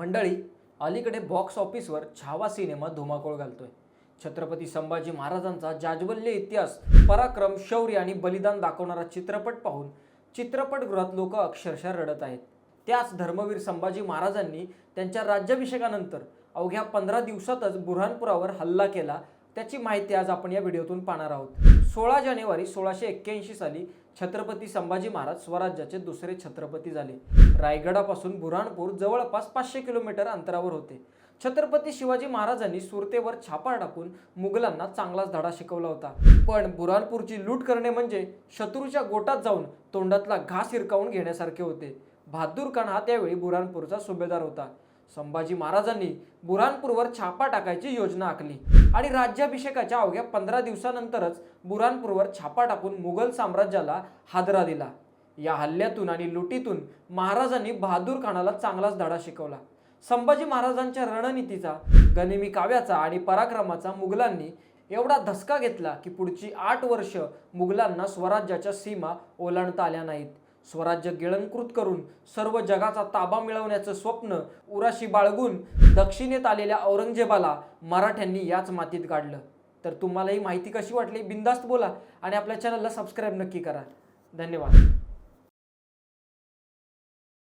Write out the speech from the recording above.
मंडळी अलीकडे बॉक्स ऑफिसवर छावा सिनेमा धुमाकूळ घालतोय. छत्रपती संभाजी महाराजांचा जाज्वल्य इतिहास पराक्रम शौर्य आणि बलिदान दाखवणारा चित्रपट पाहून चित्रपटगृहात लोक अक्षरशः रडत आहेत. त्याच धर्मवीर संभाजी महाराजांनी त्यांच्या राज्याभिषेकानंतर अवघ्या पंधरा दिवसातच बुऱ्हाणपुरावर हल्ला केला त्याची माहिती आज आपण या व्हिडिओतून पाहणार आहोत. सोळा जानेवारी सोळाशे एक्क्याऐंशी साली छत्रपती संभाजी महाराज स्वराज्याचे दुसरे छत्रपती झाले. रायगडापासून बुऱ्हाणपूर जवळपास पाचशे किलोमीटर अंतरावर होते. छत्रपती शिवाजी महाराजांनी सुरतेवर छापा टाकून मुघलांना चांगलाच धडा शिकवला होता. पण बुऱ्हाणपूरची लूट करणे म्हणजे शत्रूच्या गोटात जाऊन तोंडातला घास हिरकावून घेण्यासारखे होते. बहादूर खान हा त्यावेळी बुऱ्हाणपूरचा सुभेदार होता. संभाजी महाराजांनी बुऱ्हाणपूरवर छापा टाकायची योजना आखली. आणि राज्याभिषेकाच्या अवघ्या पंधरा दिवसानंतरच बुरानपूरवर छापा टाकून मुघल साम्राज्याला हादरा दिला. या हल्ल्यातून आणि लुटीतून महाराजांनी बहादूर खानाला चांगलाच धडा शिकवला. संभाजी महाराजांच्या रणनीतीचा गनिमी काव्याचा आणि पराक्रमाचा मुघलांनी एवढा धसका घेतला की पुढची आठ वर्ष मुघलांना स्वराज्याच्या सीमा ओलांडता आल्या नाहीत. स्वराज्य गिळंकृत करून सर्व जगाचा ताबा मिळवण्याचं स्वप्न उराशी बाळगून दक्षिणेत आलेल्या औरंगजेबाला मराठ्यांनी याच मातीत काढलं तर तुम्हाला ही माहिती कशी वाटली? बिंदास्त बोला आणि आपल्या चॅनलला सबस्क्राईब नक्की करा. धन्यवाद.